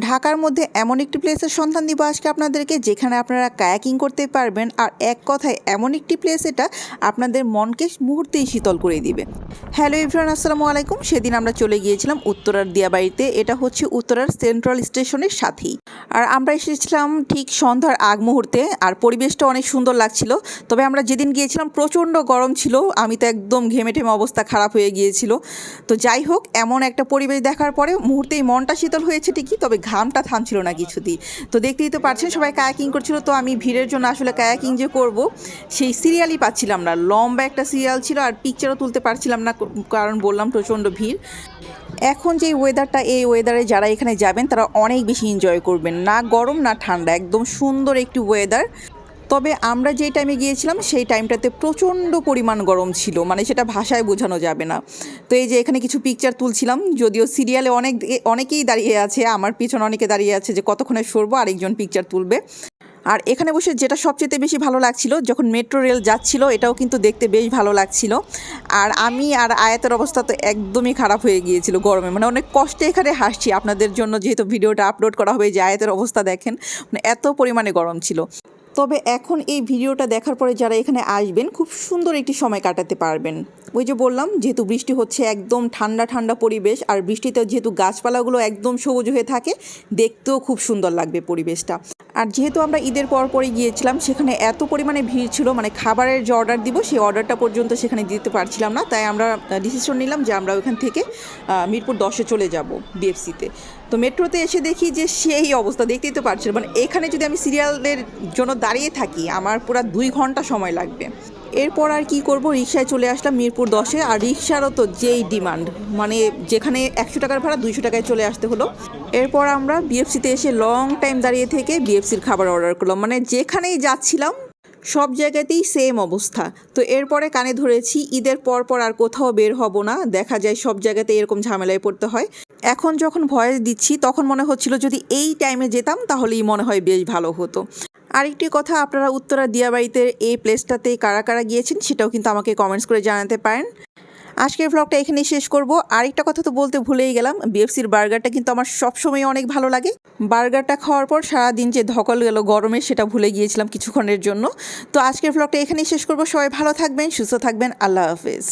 ঢাকার মধ্যে এমন একটি প্লেসের সন্ধান দিব আজকে আপনাদেরকে, যেখানে আপনারা কায়াকিং করতে পারবেন। আর এক কথায়, এমন একটি প্লেস এটা আপনাদের মনকে মুহূর্তেই শীতল করে দিবে। হ্যালো ইভরান আসসালামু আলাইকুম। সেদিন আমরা চলে গিয়েছিলাম উত্তরার দিয়াবাড়িতে। এটা হচ্ছে উত্তরার সেন্ট্রাল স্টেশনের সাথেই। আর আমরা এসেছিলাম ঠিক সন্ধ্যার আগ মুহূর্তে, আর পরিবেশটা অনেক সুন্দর লাগছিল। তবে আমরা যেদিন গিয়েছিলাম, প্রচণ্ড গরম ছিল। আমি তো একদম ঘেমে ঠেমে অবস্থা খারাপ হয়ে গিয়েছিল। তো যাই হোক, এমন একটা পরিবেশ দেখার পরে মুহূর্তেই মনটা শীতল হয়েছে ঠিকই, তবে ঘামটা থামছিল না কিছুতেই। তো দেখতেই তো পারছেন সবাই কায়াকিং করছিল, তো আমি ভিড়ের জন্য আসলে কায়াকিং যে করব, সেই সিরিয়ালই পাচ্ছিলাম না। লম্বা একটা সিরিয়াল ছিল আর পিকচারও তুলতে পারছিলাম না, কারণ বললাম প্রচণ্ড ভিড়। এখন যে ওয়েদারটা এই ওয়েদারে যারা এখানে যাবেন, তারা অনেক বেশি এনজয় করবেন। না গরম, না ঠান্ডা, একদম সুন্দর একটি ওয়েদার তবে আমরা যেই টাইমে গিয়েছিলাম, সেই টাইমটাতে প্রচণ্ড পরিমাণ গরম ছিল। মানে সেটা ভাষায় বোঝানো যাবে না। তো এই যে এখানে কিছু পিকচার তুলছিলাম, যদিও সিরিয়ালে অনেক অনেকেই দাঁড়িয়ে আছে, আমার পিছনে অনেকে দাঁড়িয়ে আছে যে কতক্ষণে সরবো, আরেকজন পিকচার তুলবে। আর এখানে বসে যেটা সবচেয়ে বেশি ভালো লাগছিল, যখন মেট্রো রেল যাচ্ছিল, এটাও কিন্তু দেখতে বেশ ভালো লাগছিল। আর আমি আর আয়াতের অবস্থা তো একদমই খারাপ হয়ে গিয়েছিল গরমে। মানে অনেক কষ্টে এখানে হাসছি আপনাদের জন্য যেহেতু ভিডিওটা আপলোড করা হবে, যে আয়াতের অবস্থা দেখেন মানে এত পরিমাণে গরম ছিল। তবে এখন এই ভিডিওটা দেখার পরে যারা এখানে আসবেন, খুব সুন্দর একটি সময় কাটাতে পারবেন। ওই যে বললাম, যেহেতু বৃষ্টি হচ্ছে, একদম ঠান্ডা ঠান্ডা পরিবেশ, আর বৃষ্টিতে যেহেতু গাছপালাগুলো একদম সবুজ হয়ে থাকে, দেখতেও খুব সুন্দর লাগবে পরিবেশটা। আর যেহেতু আমরা ঈদের পর পরই গিয়েছিলাম, সেখানে এত পরিমাণে ভিড় ছিল মানে খাবারের যে অর্ডার দিব, সেই অর্ডারটা পর্যন্ত সেখানে দিতে পারছিলাম না। তাই আমরা ডিসিশন নিলাম যে আমরা ওইখান থেকে মিরপুর দশে চলে যাব বিএফসিতে তো। মেট্রোতে এসে দেখি যে সেই অবস্থা, দেখতেই তো পারছিল মানে এখানে যদি আমি সিরিয়ালের জন্য দাঁড়িয়ে থাকি, আমার পুরো দুই ঘণ্টা সময় লাগবে। এরপর আর কি করব? রিক্সায় চলে আসলাম মিরপুর দশে, আর রিক্সারও তো যেই ডিমান্ড। মানে যেখানে একশো টাকার ভাড়া, দুইশো টাকায় চলে আসতে হলো। এরপর আমরা বিএফসিতে এসে লং টাইম দাঁড়িয়ে থেকে বিএফসির খাবার অর্ডার করলাম। মানে যেখানেই যাচ্ছিলাম, সব জায়গাতেই সেম অবস্থা। তো এরপরে কানে ধরেছি, ঈদের পর পর আর কোথাও বের হব না। দেখা যায় সব জায়গাতে এরকম ঝামেলায় পড়তে হয়। এখন যখন ভয়েস দিচ্ছি, তখন মনে হচ্ছিল যদি এই টাইমে যেতাম, তাহলেই মনে হয় বেশ ভালো হতো। আরেকটি কথা, আপনারা উত্তরা দিয়াবাড়িতে এই প্লেসটাতে কারা কারা গিয়েছেন সেটাও কিন্তু আমাকে কমেন্টস করে জানাতে পারেন। আজকের ভ্লগটা এখানেই শেষ করব। আরেকটা কথা তো বলতে ভুলেই গেলাম বিএফসির বার্গারটা কিন্তু আমার সবসময় অনেক ভালো লাগে। বার্গারটা খাওয়ার পর সারাদিন যে ধকল গেল গরমে, সেটা ভুলে গিয়েছিলাম কিছুক্ষণের জন্য। তো আজকের ভ্লগটা এখানেই শেষ করব। সবাই ভালো থাকবেন, সুস্থ থাকবেন, আল্লাহ হাফেজ।